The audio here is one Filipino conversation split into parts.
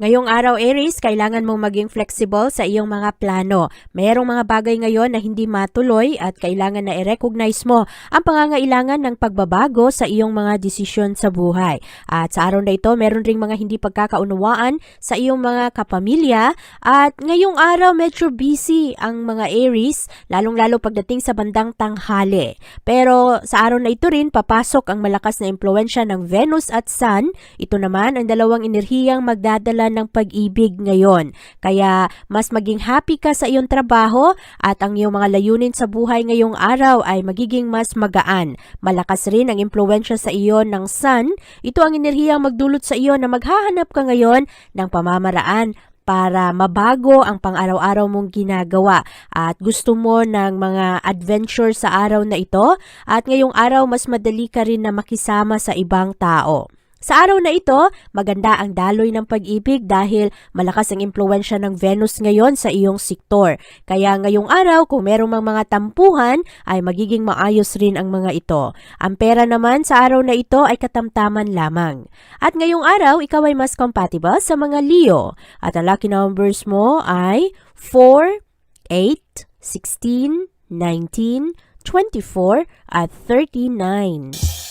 Ngayong araw, Aries, kailangan mong maging flexible sa iyong mga plano. Mayroong mga bagay ngayon na hindi matuloy at kailangan na i-recognize mo ang pangangailangan ng pagbabago sa iyong mga desisyon sa buhay. At sa araw na ito, meron ring mga hindi pagkakaunawaan sa iyong mga kapamilya at ngayong araw medyo busy ang mga Aries, lalong-lalo pagdating sa bandang tanghali. Pero sa araw na ito rin, papasok ang malakas na impluensya ng Venus at Sun. Ito naman ang dalawang enerhiyang magdadala ng pag-ibig ngayon. Kaya mas maging happy ka sa iyong trabaho at ang iyong mga layunin sa buhay ngayong araw ay magiging mas magaan. Malakas rin ang impluensya sa iyo ng Sun. Ito ang enerhiyang magdulot sa iyo na maghahanap ka ngayon ng pamamaraan para mabago ang pang-araw-araw mong ginagawa at gusto mo ng mga adventure sa araw na ito at ngayong araw mas madali ka rin na makisama sa ibang tao. Sa araw na ito, maganda ang daloy ng pag-ibig dahil malakas ang impluensya ng Venus ngayon sa iyong sektor. Kaya ngayong araw, kung merong mga, mga tampuhan, ay magiging maayos rin ang mga ito. Ang pera naman sa araw na ito ay katamtaman lamang. At ngayong araw, ikaw ay mas compatible sa mga Leo. At ang lucky numbers mo ay 4, 8, 16, 19, 24, at 39.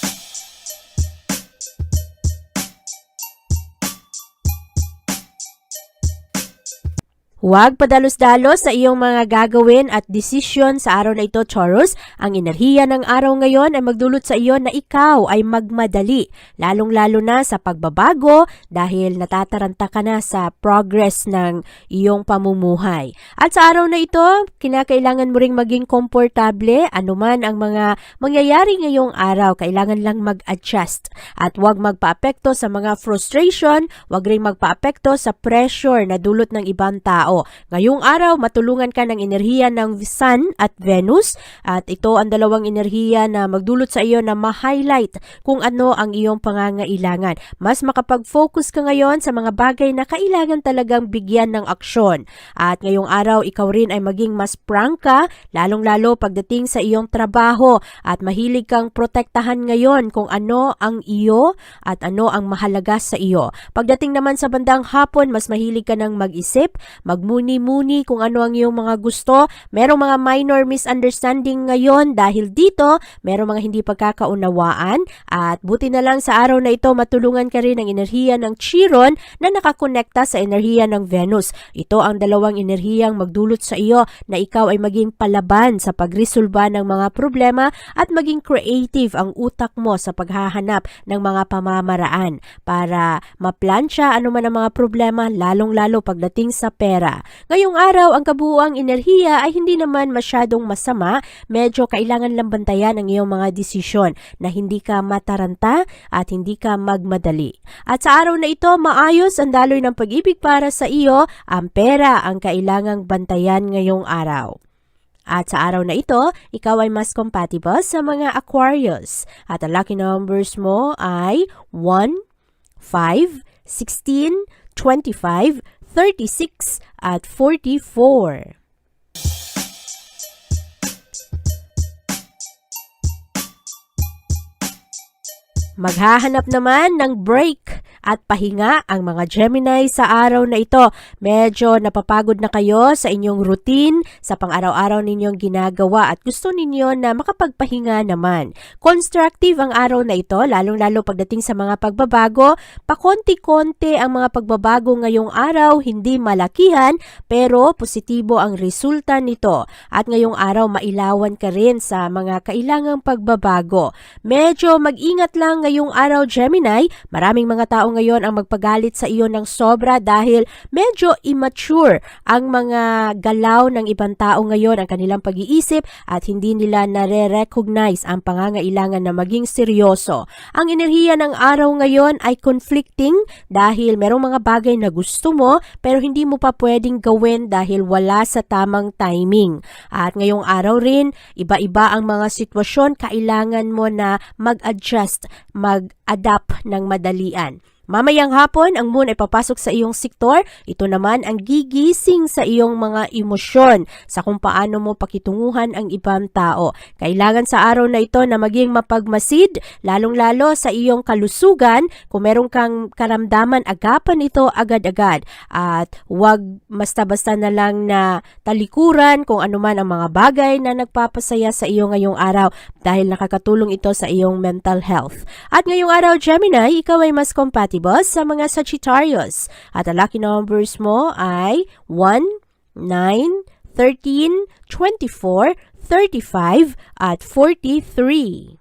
Huwag padalos-dalos sa iyong mga gagawin at desisyon sa araw na ito, Taurus. Ang enerhiya ng araw ngayon ay magdulot sa iyo na ikaw ay magmadali, lalong-lalo na sa pagbabago dahil natataranta ka na sa progress ng iyong pamumuhay. At sa araw na ito, kinakailangan mo ring maging komportable anuman ang mga mangyayari ngayong araw. Kailangan lang mag-adjust at huwag magpaapekto sa mga frustration, huwag ring magpaapekto sa pressure na dulot ng ibang tao. Ngayong araw, matulungan ka ng enerhiya ng Sun at Venus at ito ang dalawang enerhiya na magdulot sa iyo na ma-highlight kung ano ang iyong pangangailangan. Mas makapag-focus ka ngayon sa mga bagay na kailangan talagang bigyan ng aksyon. At ngayong araw, ikaw rin ay maging mas prangka, lalong-lalo pagdating sa iyong trabaho at mahilig kang protektahan ngayon kung ano ang iyo at ano ang mahalaga sa iyo. Pagdating naman sa bandang hapon, mas mahilig ka ng mag-isip, magmuni-muni kung ano ang iyong mga gusto. Merong mga minor misunderstanding ngayon dahil dito, merong mga hindi pagkakaunawaan at buti na lang sa araw na ito matulungan ka rin ng enerhiya ng Chiron na nakakonekta sa enerhiya ng Venus. Ito ang dalawang enerhiyang magdulot sa iyo na ikaw ay maging palaban sa pagresolba ng mga problema at maging creative ang utak mo sa paghahanap ng mga pamamaraan para maplansya ano man ang mga problema lalong-lalo pagdating sa pera. Ngayong araw, ang kabuuang enerhiya ay hindi naman masyadong masama, medyo kailangan lang bantayan ang iyong mga desisyon na hindi ka mataranta at hindi ka magmadali. At sa araw na ito, maayos ang daloy ng pag-ibig para sa iyo, ang pera ang kailangang bantayan ngayong araw. At sa araw na ito, ikaw ay mas compatible sa mga Aquarius. At ang lucky numbers mo ay 1, 5, 16, 25, 36, at 44. Maghahanap naman ng break at pahinga ang mga Gemini sa araw na ito. Medyo napapagod na kayo sa inyong routine, sa pang-araw-araw ninyong ginagawa at gusto ninyo na makapagpahinga naman. Constructive ang araw na ito, lalong-lalo pagdating sa mga pagbabago. Pakonti-konti ang mga pagbabago ngayong araw, hindi malakihan, pero positibo ang resulta nito. At ngayong araw, mailawan ka rin sa mga kailangang pagbabago. Medyo mag-ingat lang ngayong araw, Gemini. Maraming mga tao ngayon ang magpagalit sa iyo ng sobra dahil medyo immature ang mga galaw ng ibang tao ngayon, ang kanilang pag-iisip at hindi nila nare-recognize ang pangangailangan na maging seryoso. Ang enerhiya ng araw ngayon ay conflicting dahil merong mga bagay na gusto mo pero hindi mo pa pwedeng gawin dahil wala sa tamang timing. At ngayong araw rin, iba-iba ang mga sitwasyon, kailangan mo na mag-adjust, mag-adapt ng madalian. Mamayang hapon, ang moon ay papasok sa iyong sektor. Ito naman ang gigising sa iyong mga emosyon sa kung paano mo pakitunguhan ang ibang tao. Kailangan sa araw na ito na maging mapagmasid, lalong-lalo sa iyong kalusugan. Kung meron kang karamdaman, agapan ito agad-agad. At huwag basta-basta na lang na talikuran kung ano man ang mga bagay na nagpapasaya sa iyo ngayong araw dahil nakakatulong ito sa iyong mental health. At ngayong araw, Gemini, ikaw ay mas compatible sa mga Sagittarius. At ang lucky numbers mo ay 1, 9, 13, 24, 35, at 43.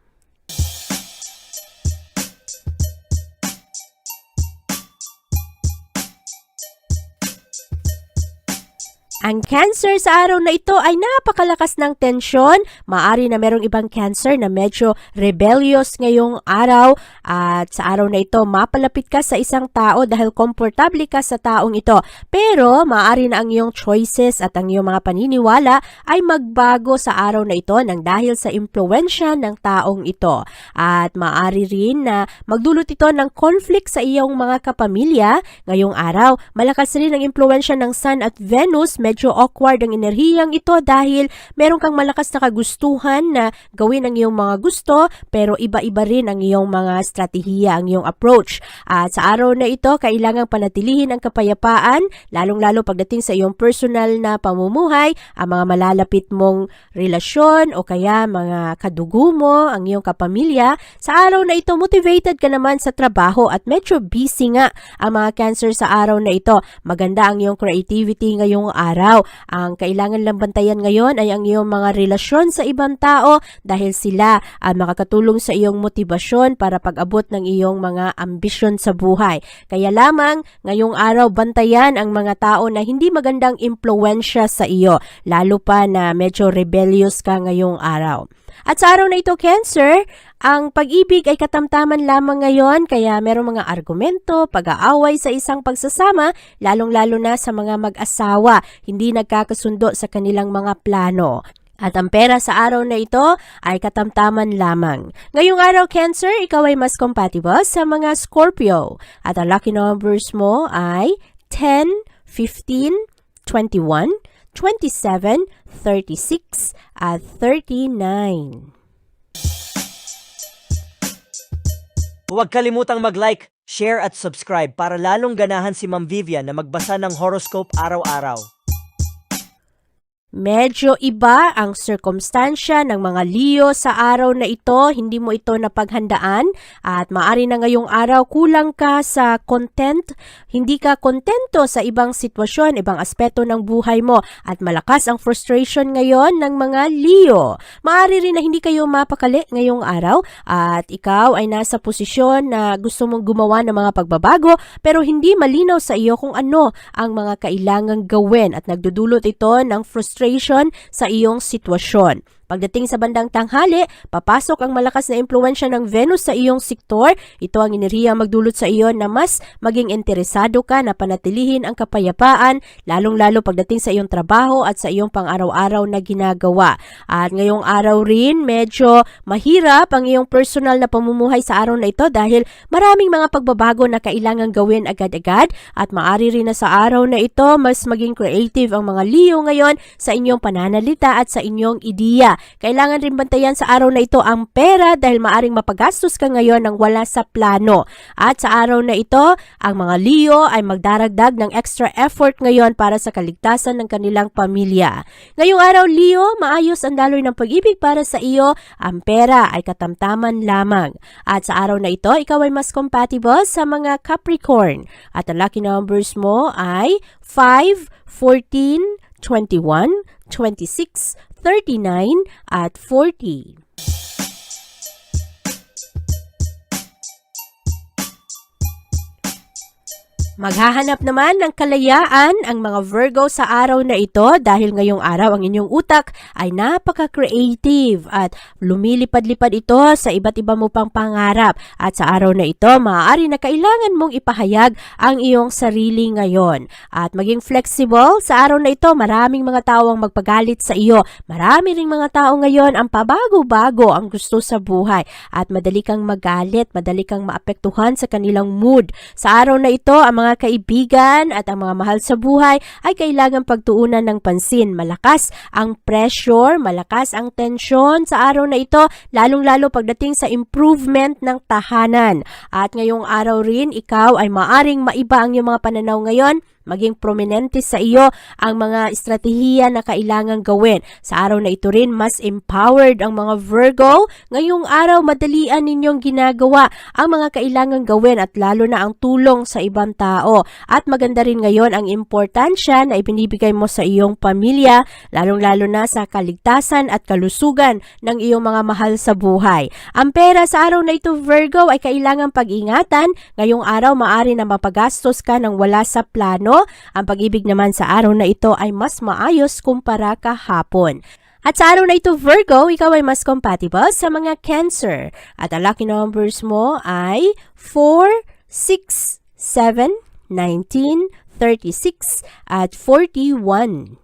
Ang cancer sa araw na ito ay napakalakas ng tensyon. Maari na merong ibang cancer na medyo rebellious ngayong araw at sa araw na ito mapalapit ka sa isang tao dahil komportable ka sa taong ito. Pero maari na ang iyong choices at ang iyong mga paniniwala ay magbago sa araw na ito nang dahil sa impluensya ng taong ito. At maari rin na magdulot ito ng conflict sa iyong mga kapamilya. Ngayong araw, malakas rin ang impluensya ng Sun at Venus medyo awkward ang enerhiyang ito dahil meron kang malakas na kagustuhan na gawin ang iyong mga gusto pero iba-iba rin ang iyong mga strategiya, ang iyong approach. At sa araw na ito, kailangang panatilihin ang kapayapaan, lalong-lalo pagdating sa iyong personal na pamumuhay, ang mga malalapit mong relasyon o kaya mga kadugo mo, ang iyong kapamilya. Sa araw na ito, motivated ka naman sa trabaho at medyo busy nga ang mga cancer sa araw na ito. Maganda ang iyong creativity ngayong araw. Ang kailangan lang bantayan ngayon ay ang iyong mga relasyon sa ibang tao dahil sila ang makakatulong sa iyong motibasyon para pag-abot ng iyong mga ambisyon sa buhay. Kaya lamang ngayong araw bantayan ang mga tao na hindi magandang impluensya sa iyo, lalo pa na medyo rebellious ka ngayong araw. At sa araw na ito, Cancer, ang pag-ibig ay katamtaman lamang ngayon kaya merong mga argumento, pag-aaway sa isang pagsasama, lalong-lalo na sa mga mag-asawa, hindi nagkakasundo sa kanilang mga plano. At ang pera sa araw na ito ay katamtaman lamang. Ngayong araw, Cancer, ikaw ay mas compatible sa mga Scorpio. At ang lucky numbers mo ay 10, 15, 21, 27, 36, at 39. Huwag kalimutang mag-like, share at subscribe para lalong ganahan si Ma'am Vivian na magbasa ng horoscope araw-araw. Medyo iba ang sirkumstansya ng mga Leo sa araw na ito, hindi mo ito napaghandaan. At maari na ngayong araw kulang ka sa content, hindi ka kontento sa ibang sitwasyon, ibang aspeto ng buhay mo. At malakas ang frustration ngayon ng mga Leo. Maari rin na hindi kayo mapakali ngayong araw. At ikaw ay nasa posisyon na gusto mong gumawa ng mga pagbabago pero hindi malinaw sa iyo kung ano ang mga kailangang gawin. At nagdudulot ito ng frustration sa iyong sitwasyon. Pagdating sa bandang tanghali, papasok ang malakas na impluensya ng Venus sa iyong sektor. Ito ang enerhiya magdulot sa iyo na mas maging interesado ka na panatilihin ang kapayapaan, lalong-lalo pagdating sa iyong trabaho at sa iyong pang-araw-araw na ginagawa. At ngayong araw rin, medyo mahirap ang iyong personal na pamumuhay sa araw na ito dahil maraming mga pagbabago na kailangan gawin agad-agad at maari rin na sa araw na ito mas maging creative ang mga Leo ngayon sa inyong pananalita at sa inyong ideya Kailangan rin bantayan sa araw na ito ang pera dahil maaring mapagastos ka ngayon ng wala sa plano. At sa araw na ito, ang mga Leo ay magdaragdag ng extra effort ngayon para sa kaligtasan ng kanilang pamilya. Ngayong araw, Leo, maayos ang daloy ng pag-ibig para sa iyo. Ang pera ay katamtaman lamang. At sa araw na ito, ikaw ay mas compatible sa mga Capricorn. At ang lucky numbers mo ay 5, 14, 21, 26, 39, at 40. Maghahanap naman ng kalayaan ang mga Virgo sa araw na ito dahil ngayong araw ang inyong utak ay napaka-creative at lumilipad-lipad ito sa iba't iba mo pang pangarap. At sa araw na ito, maaari na kailangan mong ipahayag ang iyong sarili ngayon. At maging flexible, sa araw na ito, maraming mga tao ang magpagalit sa iyo. Marami ring mga tao ngayon ang pabago-bago ang gusto sa buhay at madali kang magalit, madali kang maapektuhan sa kanilang mood. Sa araw na ito, ang mga kaibigan at ang mga mahal sa buhay ay kailangan pagtuunan ng pansin. Malakas ang pressure, malakas ang tensyon sa araw na ito, lalong-lalo pagdating sa improvement ng tahanan. At ngayong araw rin, ikaw ay maaring maiba ang iyong mga pananaw ngayon maging prominente sa iyo ang mga estratehiya na kailangan gawin. Sa araw na ito rin, mas empowered ang mga Virgo. Ngayong araw, madalian ninyong ginagawa ang mga kailangan gawin at lalo na ang tulong sa ibang tao. At maganda rin ngayon ang importansya na ibinibigay mo sa iyong pamilya, lalong-lalo na sa kaligtasan at kalusugan ng iyong mga mahal sa buhay. Ang pera sa araw na ito, Virgo, ay kailangan pag-ingatan. Ngayong araw, maari na mapagastos ka ng wala sa plano ang pag-ibig naman sa araw na ito ay mas maayos kumpara kahapon. At sa araw na ito, Virgo, ikaw ay mas compatible sa mga Cancer. At ang lucky numbers mo ay 4, 6, 7, 19, 36, at 41.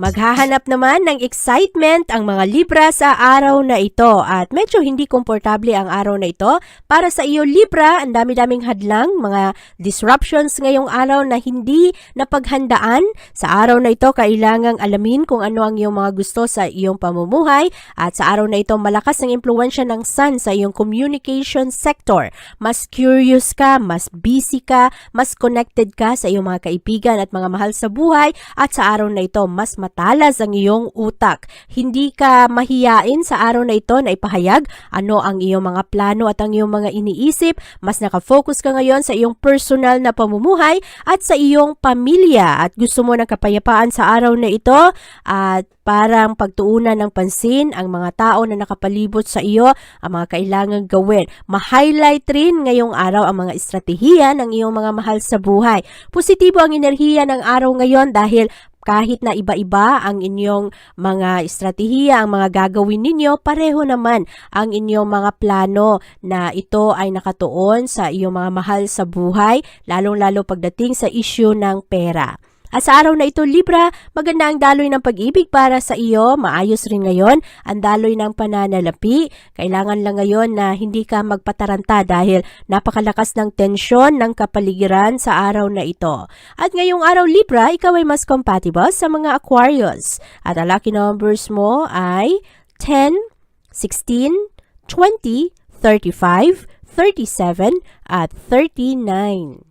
Maghahanap naman ng excitement ang mga Libra sa araw na ito at medyo hindi komportable ang araw na ito. Para sa iyo Libra, ang dami-daming hadlang, mga disruptions ngayong araw na hindi napaghandaan. Sa araw na ito, kailangang alamin kung ano ang iyong mga gusto sa iyong pamumuhay at sa araw na ito, malakas ang impluensya ng Sun sa iyong communication sector. Mas curious ka, mas busy ka, mas connected ka sa iyong mga kaibigan at mga mahal sa buhay at sa araw na ito, mas matalas ang iyong utak. Hindi ka mahiyain sa araw na ito na ipahayag ano ang iyong mga plano at ang iyong mga iniisip. Mas nakafocus ka ngayon sa iyong personal na pamumuhay at sa iyong pamilya at gusto mo ng kapayapaan sa araw na ito at parang pagtuunan ng pansin ang mga tao na nakapalibot sa iyo ang mga kailangan gawin. Ma-highlight rin ngayong araw ang mga estratehiya ng iyong mga mahal sa buhay. Positibo ang enerhiya ng araw ngayon dahil kahit na iba-iba ang inyong mga estratehiya, ang mga gagawin ninyo, pareho naman ang inyong mga plano na ito ay nakatuon sa iyong mga mahal sa buhay, lalong-lalo pagdating sa issue ng pera. At sa araw na ito, Libra, maganda ang daloy ng pag-ibig para sa iyo. Maayos rin ngayon ang daloy ng pananalapi. Kailangan lang ngayon na hindi ka magpataranta dahil napakalakas ng tensyon ng kapaligiran sa araw na ito. At ngayong araw, Libra, ikaw ay mas compatible sa mga Aquarius. At ang lucky numbers mo ay 10, 16, 20, 35, 37, at 39.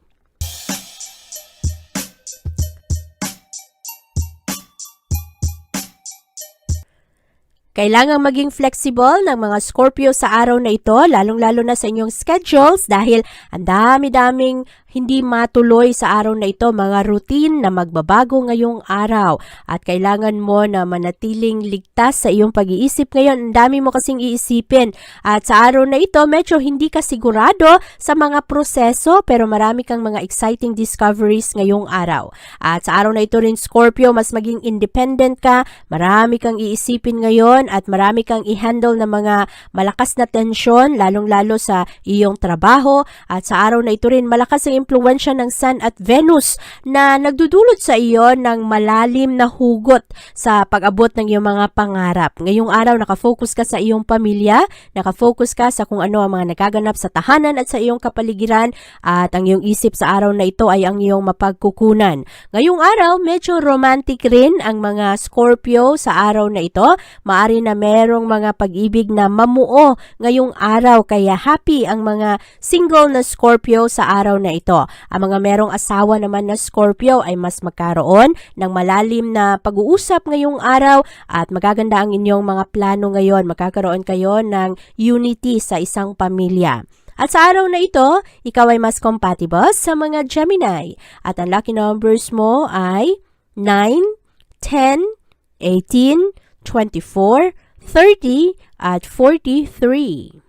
Kailangang maging flexible ng mga Scorpio sa araw na ito, lalong-lalo na sa inyong schedules dahil ang dami-daming hindi matuloy sa araw na ito, mga routine na magbabago ngayong araw. At kailangan mo na manatiling ligtas sa iyong pag-iisip ngayon. Ang dami mo kasing iisipin. At sa araw na ito, medyo hindi ka sigurado sa mga proseso pero marami kang mga exciting discoveries ngayong araw. At sa araw na ito rin, Scorpio, mas maging independent ka, marami kang iisipin ngayon at marami kang i-handle ng mga malakas na tensyon, lalong-lalo sa iyong trabaho. At sa araw na ito rin, malakas ang impluensya ng Sun at Venus na nagdudulot sa iyo ng malalim na hugot sa pag-abot ng iyong mga pangarap. Ngayong araw, nakafocus ka sa iyong pamilya, nakafocus ka sa kung ano ang mga nagaganap sa tahanan at sa iyong kapaligiran at ang iyong isip sa araw na ito ay ang iyong mapagkukunan. Ngayong araw, medyo romantic rin ang mga Scorpio sa araw na ito. Maari na merong mga pag-ibig na mamuo ngayong araw kaya happy ang mga single na Scorpio sa araw na ito. Ang mga merong asawa naman na Scorpio ay mas magkaroon ng malalim na pag-uusap ngayong araw at magaganda ang inyong mga plano ngayon. Magkakaroon kayo ng unity sa isang pamilya. At sa araw na ito, ikaw ay mas compatible sa mga Gemini. At ang lucky numbers mo ay 9, 10, 18, 24, 30, at 43.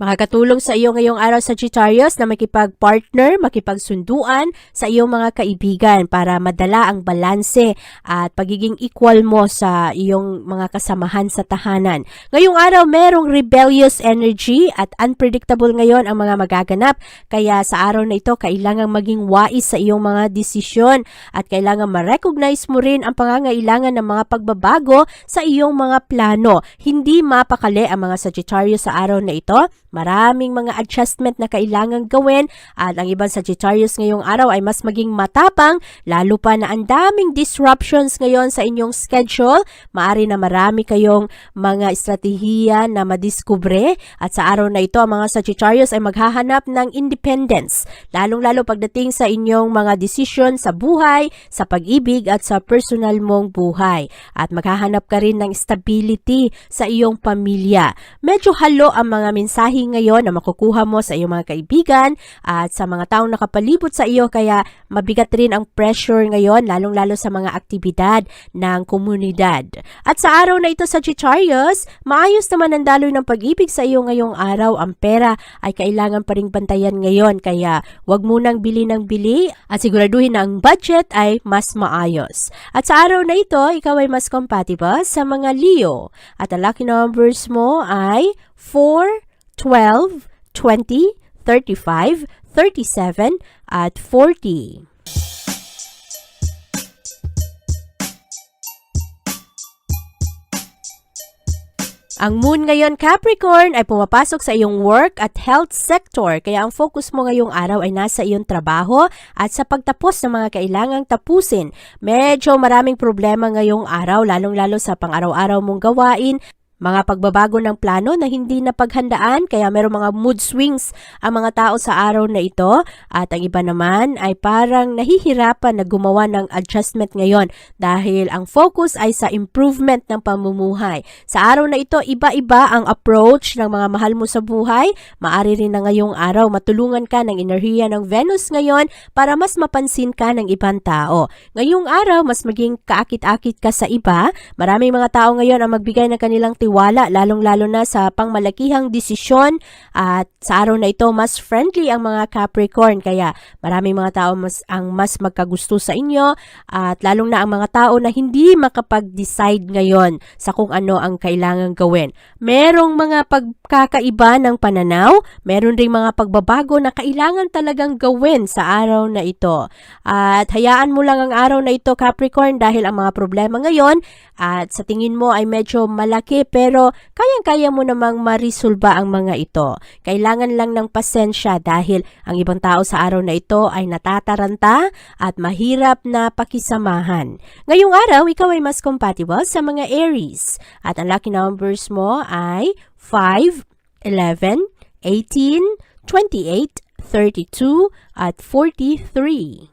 Makakatulong sa iyo ngayong araw sa Sagittarius na makipag-partner, makipagsunduan sa iyong mga kaibigan para madala ang balanse at pagiging equal mo sa iyong mga kasamahan sa tahanan. Ngayong araw, merong rebellious energy at unpredictable ngayon ang mga magaganap. Kaya sa araw na ito, kailangang maging wais sa iyong mga desisyon at kailangan ma-recognize mo rin ang pangangailangan ng mga pagbabago sa iyong mga plano. Hindi mapakali ang mga Sagittarius sa araw na ito. Maraming mga adjustment na kailangang gawin at ang ibang Sagittarius ngayong araw ay mas maging matapang lalo pa na ang daming disruptions ngayon sa inyong schedule. Maari na marami kayong mga estratehiya na madiskubre at sa araw na ito ang mga Sagittarius ay maghahanap ng independence lalong-lalo pagdating sa inyong mga decision sa buhay, sa pag-ibig at sa personal mong buhay. At maghahanap ka rin ng stability sa iyong pamilya. Medyo halo ang mga mensahe ngayon na makukuha mo sa iyong mga kaibigan at sa mga taong nakapalibot sa iyo kaya mabigat rin ang pressure ngayon lalong-lalo sa mga aktibidad ng komunidad. At sa araw na ito sa Sagittarius, maayos naman ang daloy ng pag-ibig sa iyo ngayong araw. Ang pera ay kailangan pa ring bantayan ngayon kaya wag munang bili ng bili at siguraduhin na ang budget ay mas maayos. At sa araw na ito, ikaw ay mas compatible sa mga Leo. At ang lucky numbers mo ay 4, 12, 20, 35, 37, at 40. Ang moon ngayon Capricorn ay pumapasok sa iyong work at health sector kaya ang focus mo ngayong araw ay nasa iyong trabaho at sa pagtapos ng mga kailangang tapusin. Medyo maraming problema ngayong araw lalong-lalo sa pang-araw-araw mong gawain mga pagbabago ng plano na hindi na paghandaan kaya merong mga mood swings ang mga tao sa araw na ito at ang iba naman ay parang nahihirapan na gumawa ng adjustment ngayon dahil ang focus ay sa improvement ng pamumuhay. Sa araw na ito, iba-iba ang approach ng mga mahal mo sa buhay. Maari rin na ngayong araw matulungan ka ng enerhiya ng Venus ngayon para mas mapansin ka ng ibang tao. Ngayong araw, mas maging kaakit-akit ka sa iba. Maraming mga tao ngayon ang magbigay ng kanilang tiwala lalong-lalo na sa pangmalakihang desisyon at sa araw na ito mas friendly ang mga Capricorn kaya maraming mga tao mas ang mas magkagusto sa inyo at lalong na ang mga tao na hindi makapag-decide ngayon sa kung ano ang kailangang gawin. Merong mga pagkakaiba ng pananaw, meron ring mga pagbabago na kailangan talagang gawin sa araw na ito. At hayaan mo lang ang araw na ito Capricorn dahil ang mga problema ngayon at sa tingin mo ay medyo malaki pero kayang-kaya mo namang marisolba ang mga ito. Kailangan lang ng pasensya dahil ang ibang tao sa araw na ito ay natataranta at mahirap na pakisamahan. Ngayong araw, ikaw ay mas compatible sa mga Aries at ang lucky numbers mo ay 5, 11, 18, 28, 32, at 43.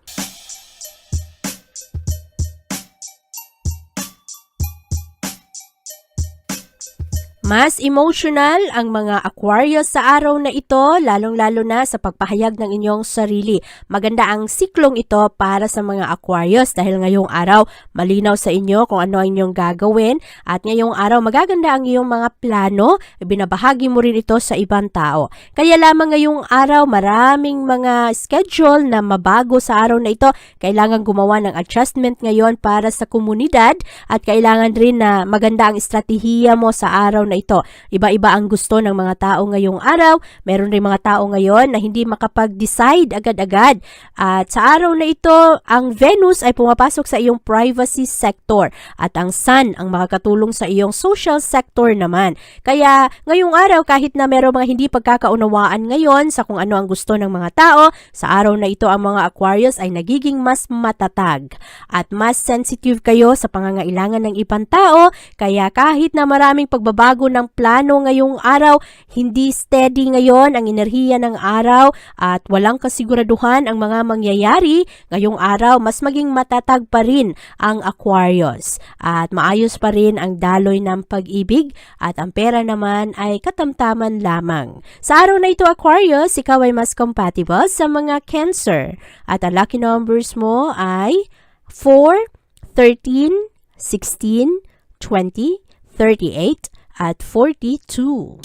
Mas emotional ang mga Aquarius sa araw na ito, lalong-lalo na sa pagpahayag ng inyong sarili. Maganda ang siklong ito para sa mga Aquarius dahil ngayong araw malinaw sa inyo kung ano ang inyong gagawin at ngayong araw magaganda ang iyong mga plano, binabahagi mo rin ito sa ibang tao. Kaya lamang ngayong araw maraming mga schedule na mabago sa araw na ito. Kailangan gumawa ng adjustment ngayon para sa komunidad at kailangan rin na maganda ang estratehiya mo sa araw na ito. Iba-iba ang gusto ng mga tao ngayong araw. Meron rin mga tao ngayon na hindi makapag-decide agad-agad. At sa araw na ito, ang Venus ay pumapasok sa iyong privacy sector at ang Sun ang makakatulong sa iyong social sector naman. Kaya ngayong araw, kahit na meron mga hindi pagkakaunawaan ngayon sa kung ano ang gusto ng mga tao, sa araw na ito ang mga Aquarius ay nagiging mas matatag at mas sensitive kayo sa pangangailangan ng ibang tao. Kaya kahit na maraming pagbabago ng plano ngayong araw, hindi steady ngayon ang enerhiya ng araw at walang kasiguraduhan ang mga mangyayari. Ngayong araw, mas maging matatag pa rin ang Aquarius at maayos pa rin ang daloy ng pag-ibig at ang pera naman ay katamtaman lamang. Sa araw na ito, Aquarius, ikaw ay mas compatible sa mga Cancer at ang lucky numbers mo ay 4, 13, 16, 20, 38, at 42.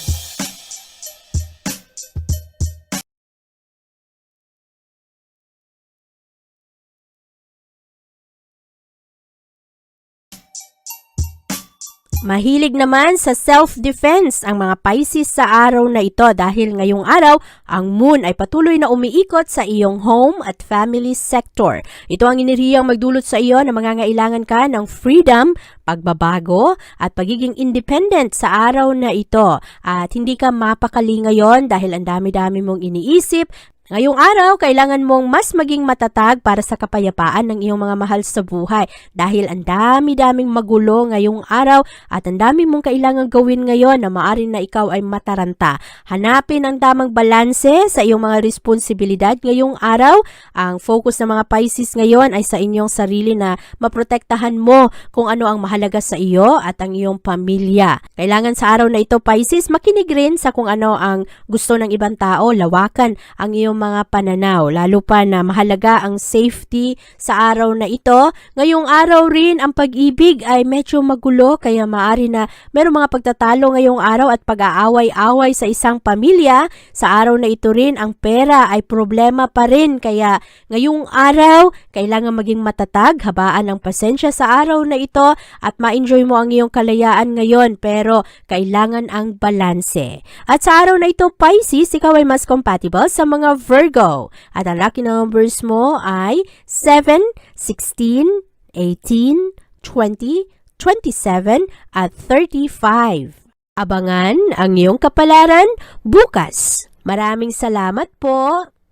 Mahilig naman sa self-defense ang mga Pisces sa araw na ito dahil ngayong araw, ang moon ay patuloy na umiikot sa iyong home at family sector. Ito ang iniriyang magdulot sa iyo na mangangailangan ka ng freedom, pagbabago at pagiging independent sa araw na ito. At hindi ka mapakali ngayon dahil ang dami-dami mong iniisip, Ngayong araw, kailangan mong mas maging matatag para sa kapayapaan ng iyong mga mahal sa buhay dahil ang dami-daming magulo ngayong araw at ang dami mong kailangan gawin ngayon na maari na ikaw ay mataranta. Hanapin ang tamang balanse sa iyong mga responsibilidad ngayong araw. Ang focus ng mga Pisces ngayon ay sa inyong sarili na maprotektahan mo kung ano ang mahalaga sa iyo at ang iyong pamilya. Kailangan sa araw na ito, Pisces, makinig rin sa kung ano ang gusto ng ibang tao, lawakan ang iyong mga pananaw, lalo pa na mahalaga ang safety sa araw na ito. Ngayong araw rin, ang pag-ibig ay medyo magulo kaya maari na merong mga pagtatalo ngayong araw at pag-aaway-away sa isang pamilya. Sa araw na ito rin, ang pera ay problema pa rin kaya ngayong araw, kailangan maging matatag, habaan ang pasensya sa araw na ito at ma-enjoy mo ang iyong kalayaan ngayon pero kailangan ang balanse. At sa araw na ito, Pisces, ikaw ay mas compatible sa mga Virgo. At ang lucky numbers mo ay 7, 16, 18, 20, 27, at 35. Abangan ang iyong kapalaran bukas. Maraming salamat po.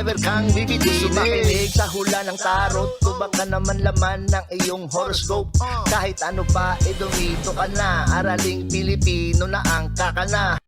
never kang bibitinin Gusto makinig sa hula ng tarot Tubak ka naman laman ng iyong horoscope. Kahit ano pa, eh dumito ka na. Araling Pilipino na ang kakana